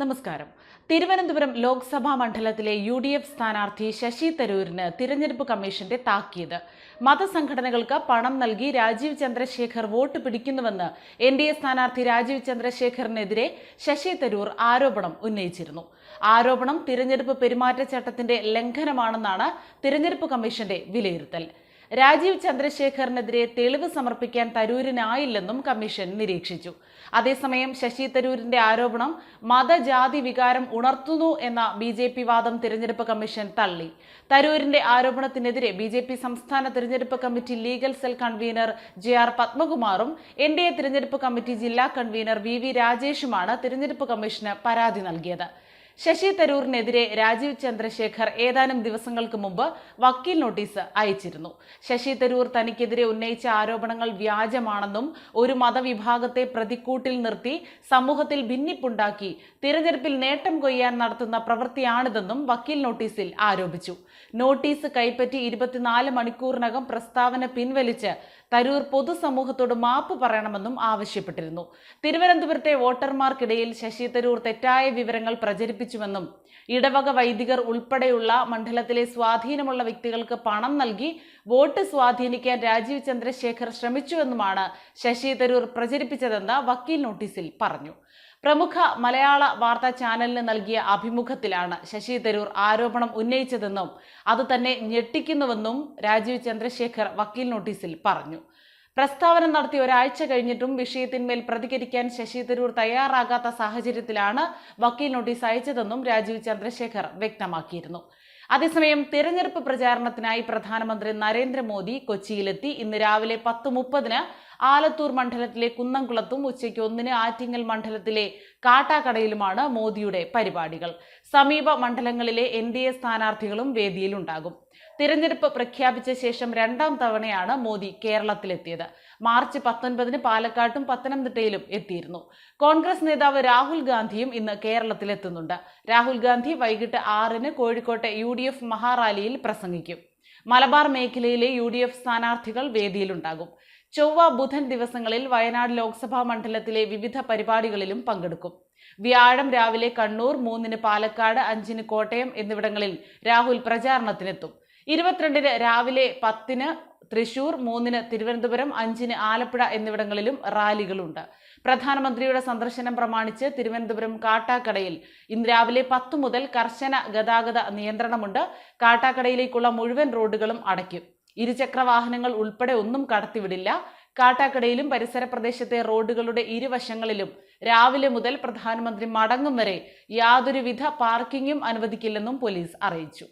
നമസ്കാരം. തിരുവനന്തപുരം ലോക്സഭാ മണ്ഡലത്തിലെ U D F സ്ഥാനാർത്ഥി ശശി തരൂരിന് തിരഞ്ഞെടുപ്പ് കമ്മീഷന്റെ താക്കീത്. മതസംഘടനകൾക്ക് പണം നൽകി രാജീവ് ചന്ദ്രശേഖർ വോട്ട് പിടിക്കുന്നുവെന്ന് എൻ ഡി എ സ്ഥാനാർത്ഥി രാജീവ് ചന്ദ്രശേഖറിനെതിരെ ശശി തരൂർ ആരോപണം ഉന്നയിച്ചിരുന്നു. ആരോപണം തിരഞ്ഞെടുപ്പ് പെരുമാറ്റച്ചട്ടത്തിന്റെ ലംഘനമാണെന്നാണ് തിരഞ്ഞെടുപ്പ് കമ്മീഷന്റെ വിലയിരുത്തൽ. രാജീവ് ചന്ദ്രശേഖറിനെതിരെ തെളിവ് സമർപ്പിക്കാൻ തരൂരിനായില്ലെന്നും കമ്മീഷൻ നിരീക്ഷിച്ചു. അതേസമയം ശശി തരൂരിന്റെ ആരോപണം മതജാതി വികാരം ഉണർത്തുന്നു എന്ന ബി ജെ പി വാദം തിരഞ്ഞെടുപ്പ് കമ്മീഷൻ തള്ളി. തരൂരിന്റെ ആരോപണത്തിനെതിരെ ബി ജെ പി സംസ്ഥാന തിരഞ്ഞെടുപ്പ് committee legal cell convener J R പത്മകുമാറും N D A തിരഞ്ഞെടുപ്പ് കമ്മിറ്റി ജില്ലാ കൺവീനർ വി വി രാജേഷുമാണ് തിരഞ്ഞെടുപ്പ് കമ്മീഷന് പരാതി നൽകിയത്. ശശി തരൂറിനെതിരെ രാജീവ് ചന്ദ്രശേഖർ ഏതാനും ദിവസങ്ങൾക്ക് മുമ്പ് വക്കീൽ നോട്ടീസ് അയച്ചിരുന്നു. ശശി തരൂർ തനിക്കെതിരെ ഉന്നയിച്ച ആരോപണങ്ങൾ വ്യാജമാണെന്നും ഒരു മതവിഭാഗത്തെ പ്രതിക്കൂട്ടിൽ നിർത്തി സമൂഹത്തിൽ ഭിന്നിപ്പുണ്ടാക്കി തിരഞ്ഞെടുപ്പിൽ നേട്ടം കൊയ്യാൻ നടത്തുന്ന പ്രവൃത്തിയാണിതെന്നും വക്കീൽ നോട്ടീസിൽ ആരോപിച്ചു. നോട്ടീസ് കൈപ്പറ്റി ഇരുപത്തിനാല് മണിക്കൂറിനകം പ്രസ്താവന പിൻവലിച്ച് തരൂർ പൊതുസമൂഹത്തോട് മാപ്പ് പറയണമെന്നും ആവശ്യപ്പെട്ടിരുന്നു. തിരുവനന്തപുരത്തെ വോട്ടർമാർക്കിടയിൽ ശശി തരൂർ തെറ്റായ വിവരങ്ങൾ പ്രചരിപ്പിച്ചുവെന്നും ഇടവക വൈദികർ ഉൾപ്പെടെയുള്ള മണ്ഡലത്തിലെ സ്വാധീനമുള്ള വ്യക്തികൾക്ക് പണം നൽകി വോട്ട് സ്വാധീനിക്കാൻ രാജീവ് ചന്ദ്രശേഖർ ശ്രമിച്ചുവെന്നുമാണ് ശശി തരൂർ പ്രചരിപ്പിച്ചതെന്ന് വക്കീൽ നോട്ടീസിൽ പറഞ്ഞു. പ്രമുഖ മലയാള വാർത്താ ചാനലിന് നൽകിയ അഭിമുഖത്തിലാണ് ശശി തരൂർ ആരോപണം ഉന്നയിച്ചതെന്നും അത് തന്നെ ഞെട്ടിക്കുന്നുവെന്നും രാജീവ് ചന്ദ്രശേഖർ വക്കീൽ നോട്ടീസിൽ പറഞ്ഞു. പ്രസ്താവന നടത്തി ഒരാഴ്ച കഴിഞ്ഞിട്ടും വിഷയത്തിന്മേൽ പ്രതികരിക്കാൻ ശശി തരൂർ തയ്യാറാകാത്ത സാഹചര്യത്തിലാണ് വക്കീൽ നോട്ടീസ് അയച്ചതെന്നും രാജീവ് ചന്ദ്രശേഖർ വ്യക്തമാക്കിയിരുന്നു. അതേസമയം തിരഞ്ഞെടുപ്പ് പ്രചാരണത്തിനായി പ്രധാനമന്ത്രി നരേന്ദ്രമോദി കൊച്ചിയിലെത്തി. ഇന്ന് രാവിലെ പത്ത് മുപ്പതിന് ആലത്തൂർ മണ്ഡലത്തിലെ കുന്നംകുളത്തും ഉച്ചയ്ക്ക് ഒന്നിന് ആറ്റിങ്ങൽ മണ്ഡലത്തിലെ കാട്ടാക്കടയിലുമാണ് മോദിയുടെ പരിപാടികൾ. സമീപ മണ്ഡലങ്ങളിലെ എൻ ഡി എ സ്ഥാനാർത്ഥികളും വേദിയിലുണ്ടാകും. തിരഞ്ഞെടുപ്പ് പ്രഖ്യാപിച്ച ശേഷം രണ്ടാം തവണയാണ് മോദി കേരളത്തിലെത്തിയത്. മാർച്ച് പത്തൊൻപതിന് പാലക്കാട്ടും പത്തനംതിട്ടയിലും എത്തിയിരുന്നു. കോൺഗ്രസ് നേതാവ് രാഹുൽ ഗാന്ധിയും ഇന്ന് കേരളത്തിലെത്തുന്നുണ്ട്. രാഹുൽ ഗാന്ധി വൈകിട്ട് ആറിന് കോഴിക്കോട്ടെ യു ഡി എഫ് മഹാറാലിയിൽ പ്രസംഗിക്കും. മലബാർ മേഖലയിലെ യു ഡി എഫ് സ്ഥാനാർത്ഥികൾ വേദിയിലുണ്ടാകും. ചൊവ്വ ബുധൻ ദിവസങ്ങളിൽ വയനാട് ലോക്സഭാ മണ്ഡലത്തിലെ വിവിധ പരിപാടികളിലും പങ്കെടുക്കും. വ്യാഴം രാവിലെ കണ്ണൂർ മൂന്നിന് പാലക്കാട് അഞ്ചിന് കോട്ടയം എന്നിവിടങ്ങളിൽ രാഹുൽ പ്രചാരണത്തിനെത്തും. ഇരുപത്തിരണ്ടിന് രാവിലെ പത്തിന് തൃശൂർ മൂന്നിന് തിരുവനന്തപുരം അഞ്ചിന് ആലപ്പുഴ എന്നിവിടങ്ങളിലും റാലികളുണ്ട്. പ്രധാനമന്ത്രിയുടെ സന്ദർശനം പ്രമാണിച്ച് തിരുവനന്തപുരം കാട്ടാക്കടയിൽ ഇന്ന് രാവിലെ പത്ത് മുതൽ കർശന ഗതാഗത നിയന്ത്രണമുണ്ട്. കാട്ടാക്കടയിലേക്കുള്ള മുഴുവൻ റോഡുകളും അടയ്ക്കും. ഇരുചക്ര വാഹനങ്ങൾ ഉൾപ്പെടെ ഒന്നും കടത്തിവിടില്ല. കാട്ടാക്കടയിലും പരിസര പ്രദേശത്തെ റോഡുകളുടെ ഇരുവശങ്ങളിലും രാവിലെ മുതൽ പ്രധാനമന്ത്രി മടങ്ങും വരെ യാതൊരുവിധ പാർക്കിങ്ങും അനുവദിക്കില്ലെന്നും പോലീസ് അറിയിച്ചു.